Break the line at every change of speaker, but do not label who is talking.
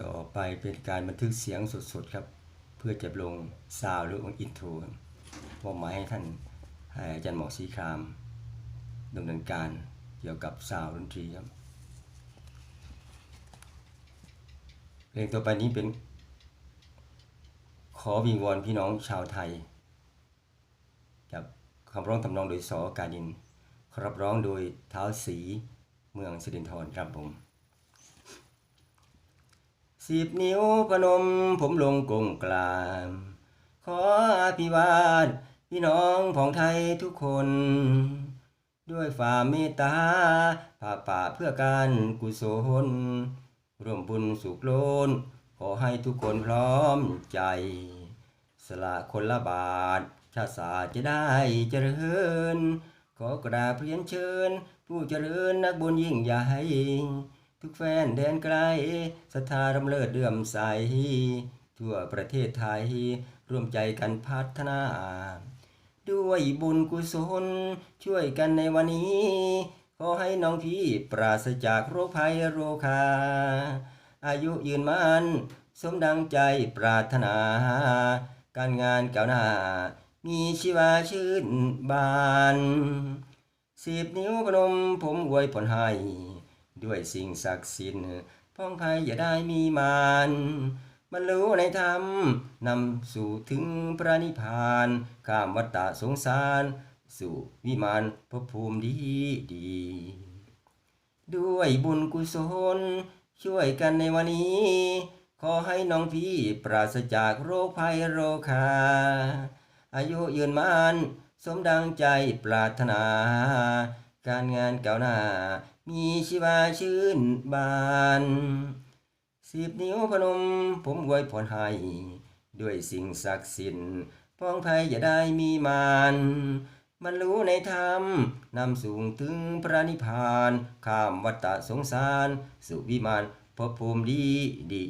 ต่อไปเป็นการบันทึกเสียงสดๆครับ เพื่อจะลงซาวหรือองอินโทรมอบหมายให้ท่านอาจารย์หมอสีครามดำเนินการเกี่ยวกับซาวดนตรีครับเพลงต่อไปนี้เป็น ขอวิงวอนพี่น้องชาวไทยกับคำร้องทำนองโดยสอการดินครับร้องโดยเท้าสีเมืองสิรินธรครับผม สิบนิ้วพนมผมลงกงกลางขออภิวาทพี่น้องของไทยทุกคน ด้วยฝ่าเมตตาผ่าป่าเพื่อการกุศลร่วมบุญสุขโลน ขอให้ทุกคนพร้อมใจ สละคนละบาท ชาติศาสตร์จะได้เจริญ ขอกราบเรียนเชิญ ผู้เจริญนักบุญยิ่งใหญ่ แฟนแดนไกลศรัทธารำเลิศเดื่อมใส ทั่วประเทศไทยร่วมใจกันพัฒนา ด้วยบุญกุศลช่วยกันในวันนี้ ขอให้น้องพี่ปราศจากโรคภัยโรคา อายุยืนมันสมดังใจปรารถนา การงานก้าวหน้า มีชีวาชื่นบานสิบนิ้วพนมผมอวยผลให้ ด้วยสิ่งศักดิ์สิทธิ์พ้องภัยอย่าได้มีมานบรรลุในธรรมนำสู่ถึงพระนิพพานข้ามวัฏฏะสงสาร สู่วิมานภพภูมิดีดี ด้วยบุญกุศลช่วยกันในวันนี้ ขอให้น้องพี่ปราศจากโรคภัยโรคา อายุยืนมันสมดังใจปรารถนา การงานก้าวหน้า มีชีวาชื่นบานสิบนิ้วพนมผมอวยพรให้ด้วยสิ่งศักดิ์สิทธิ์พ้องภัยอย่าได้มีมานบรรลุในธรรมนำสูงถึงพระนิพพานข้ามวัฏฏะสงสารสู่วิมานภพภูมิดีดี